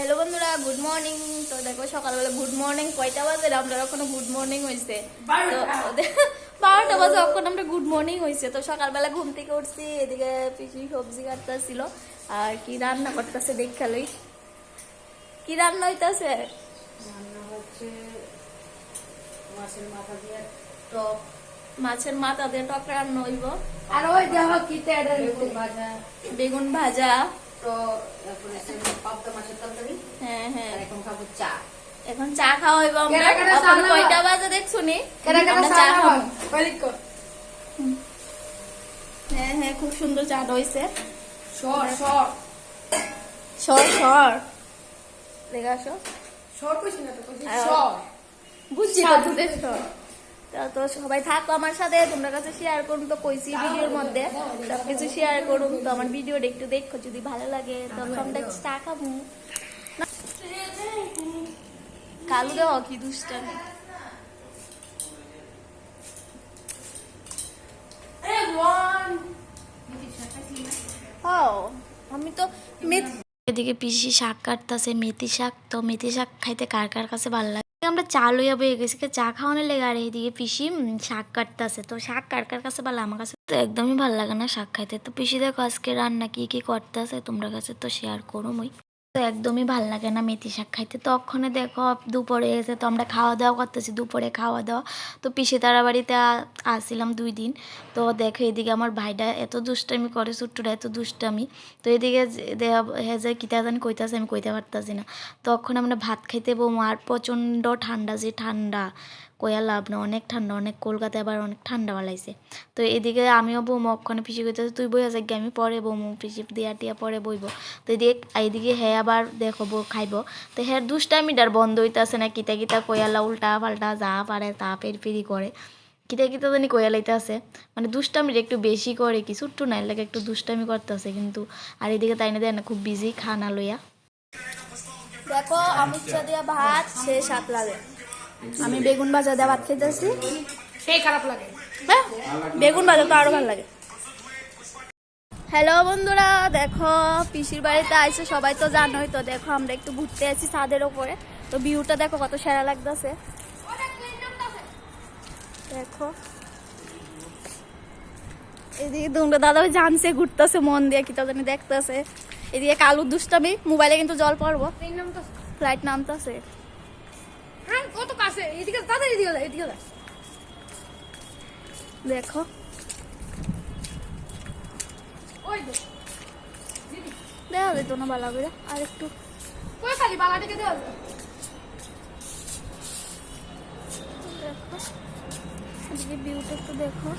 Hello বন্ধুরা good morning তো দেখো সকালবেলা গুড মর্নিং কয়টা বাজে আমরা এখনও গুড মর্নিং হয়েছে বারোটা। বাজে এখন আমরা গুড মর্নিং হয়েছে তো সকালবেলা ঘুম থেকে উঠছি এদিকে পিসি সবজি কাটতেছিল আর কি রান্না করতেছে দেখালই কি রান্না হইতাছে? মাছের মাথা দিয়ে টক। মাছের মাথা দিয়ে টক রান্না হইব। আর ওই দেখো কি বেগুন ভাজা। হ্যাঁ হ্যাঁ। এখন খাব চা। এখন চা খাওয়া হইব আমরা? কয়টা বাজে দেখছ নি? চা খাব। হ্যাঁ? হ্যাঁ খুব সুন্দর চা হইছে সর সর। সর সর। দেখে আসো। সর কইছি না তো কইছি সর। বুঝছি তো। সর। তা তো সবাই থাকো আমার সাথে তোমরা কাছে শেয়ার করুন। তো কইছি ভিডিওর মধ্যে সবকিছু শেয়ার করুন। তো আমার ভিডিওটা একটু দেখো যদি ভালো লাগে তো আমরা চা খাব। কালু দেওয়া কি দুষ্টামি। ও আমি তো মেথি এদিকে পিসি শাক কাটতেছে মেথি শাক। তো মেথি শাক খাইতে কার কার কাছে ভালো লাগে? আমরা চা লইয়া বয়ে গেছি চা খাওয়ানোর লেগে আর এদিকে পিসি শাক কাটতেছে। তো শাক কাটকার কার কাছে ভালো? আমার কাছে তো একদমই ভালো লাগে না শাক খাইতে। তো পিসি দেখো আজকে রান্না কি কি করতেছে, তোমরা কাছে তো শেয়ার করো মই। তো একদমই ভালো লাগে না মেথি শাক খাইতে। তখনই দেখো দুপুরে এসে তো আমরা খাওয়া দাওয়া করতেছি, দুপুরে খাওয়া দাওয়া তো পিসি তারা বাড়িতে আসছিলাম দুই দিন। তো দেখো এদিকে আমার ভাইটা এত দুষ্টামি করে ছোট্টটা এত দুষ্টামি। তো এদিকে হে যে কিতা জানি কইতাছে, আমি কইতে পারতাছি না। তখন আমরা ভাত খাইতে বউ আর প্রচণ্ড ঠান্ডা যে ঠান্ডা। কয়া লাভ না অনেক ঠান্ডা, অনেক কলকাতায় আবার অনেক ঠান্ডা বালাইছে। তো এদিকে আমিও বৌমা ওখানে পিসি কইতেছে, তুই বইয়া যাক আমি পরে বৌমু পিসি দিয়া টিয়া পরে বইব। তো এদিকে এইদিকে হ্যাঁ আবার দেখো বউ খাইব। তো হ্যাঁ দুষ্টামিটার বন্ধ হইতাছে না, কিতা কিতা কয়ালা উল্টা পাল্টা যা পারে তা ফিরি করে। কিতা কিতা জানি কয়া লাইতাছে। মানে দুষ্টামিটা একটু বেশি করে, কি ছোট্ট নাই লাগে একটু দুষ্টামি করতেছে কিন্তু। আর এদিকে তাই না দেয় না, খুব বিজি খানা লইয়া। দেখো আমির চা দিয়া ভাত, সে সাত লাগে আমি বেগুন ভাজা দিয়ে ভাত খেতেছি সেই খারাপ লাগে। হ্যাঁ বেগুন ভাজা তো আরও ভালো লাগে। হ্যালো বন্ধুরা দেখো পিসির বাড়িতে আইসে সবাই তো জানোই তো দেখো আমরা একটু ঘুরতে আছি ছাদের ওপরে। তো ভিউটা দেখো কত সেরা লাগতেছে। দেখো। এদিকে তোমরা দাদা জানছে ঘুরতেছে মন দিয়ে কি জানি দেখতেছে। এদিকে কালুর দুষ্টামি মোবাইলে কিন্তু জল পড়ব। ফ্লাইট নামতেছে। কত কাছে এদিকে তাড়াতাড়ি এদিকে এদিকে। দেখো ওই দে দেখা যেত না বালা করে আর একটু কই খালি বালাটাকে দেওয়া যায়? দেখো ভিউটা একটু দেখো